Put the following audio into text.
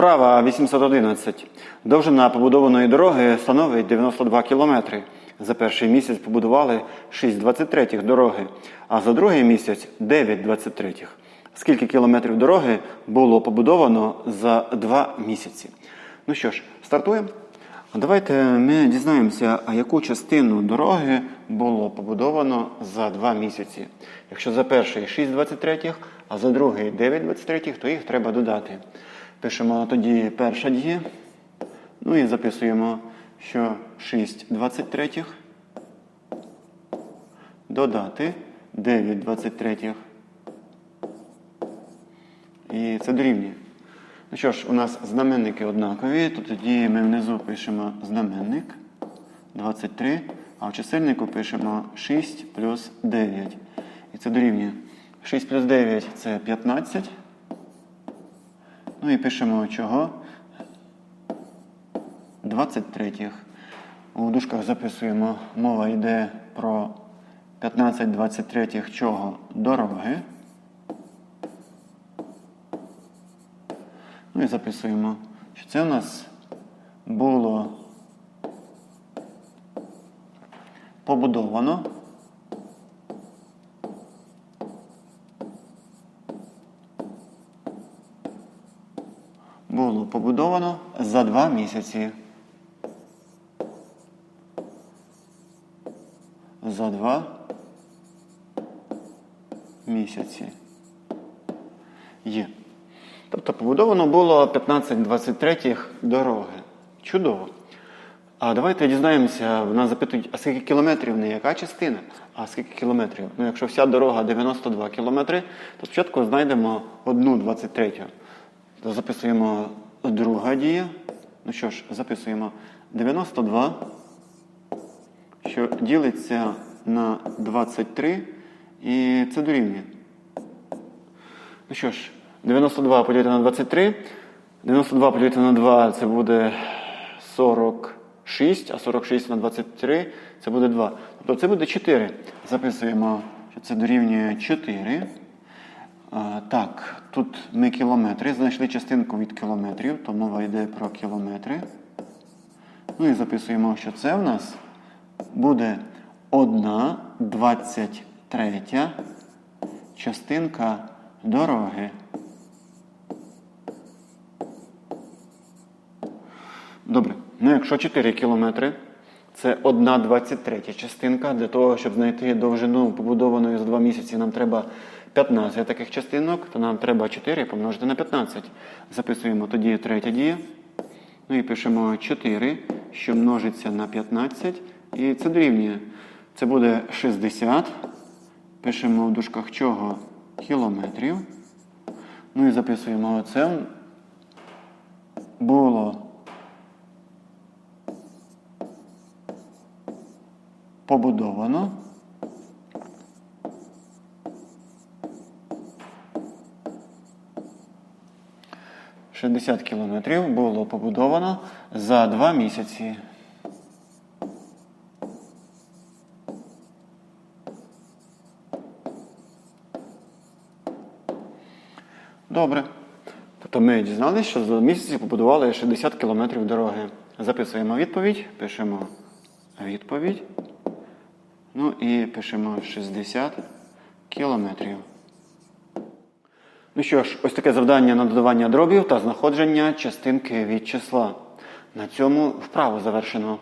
Вправа 811. Довжина побудованої дороги становить 92 кілометри. За перший місяць побудували 6,23 дороги, а за другий місяць 9,23. Скільки кілометрів дороги було побудовано за два місяці? Ну що ж, стартуємо. Давайте ми дізнаємося, а яку частину дороги було побудовано за два місяці. Якщо за перший 6,23, а за другий 9,23, то їх треба додати. Пишемо тоді перша дія. Ну і записуємо, що 6,23 додати 9,23. І це дорівнює. Ну що ж, у нас знаменники однакові, то тоді ми внизу пишемо знаменник 23, а в чисельнику пишемо 6 плюс 9. І це дорівнює. 6 плюс 9 це 15. Ну і пишемо чого? 23. У дужках записуємо, мова йде про 15 23 чого дороги. Ну і записуємо, що це у нас було побудовано. Було побудовано за два місяці. За два місяці. Є. Тобто побудовано було 15-23 дороги. Чудово. А давайте дізнаємося, в нас запитують, а скільки кілометрів не яка частина? А скільки кілометрів? Ну, якщо вся дорога 92 кілометри, то спочатку знайдемо одну 23. Записуємо друга дія. Ну що ж, записуємо 92, що ділиться на 23, і це дорівнює. Ну що ж, 92 поділити на 23. 92 поділити на 2 це буде 46, а 46 на 23 це буде 2. Тобто це буде 4. Записуємо, що це дорівнює 4. Так, тут ми кілометри. Знайшли частинку від кілометрів, то мова йде про кілометри. Ну і записуємо, що це в нас буде 1 23 частинка дороги. Добре. Ну, якщо 4 кілометри, це 1 23 частинка. Для того, щоб знайти довжину побудованої за 2 місяці, нам треба 15 таких частинок, то нам треба 4 помножити на 15. Записуємо тоді третя дія. Ну і пишемо 4, що множиться на 15. І це дорівнює. Це буде 60. Пишемо в дужках чого? Кілометрів. Ну і записуємо це. Було побудовано. Шістдесят кілометрів було побудовано за два місяці. Добре. Тобто ми дізналися, що за місяці побудували 60 кілометрів дороги. Записуємо відповідь, пишемо відповідь. Ну і пишемо 60 кілометрів. Ну що ж, ось таке завдання на додавання дробів та знаходження частинки від числа. На цьому вправу завершено.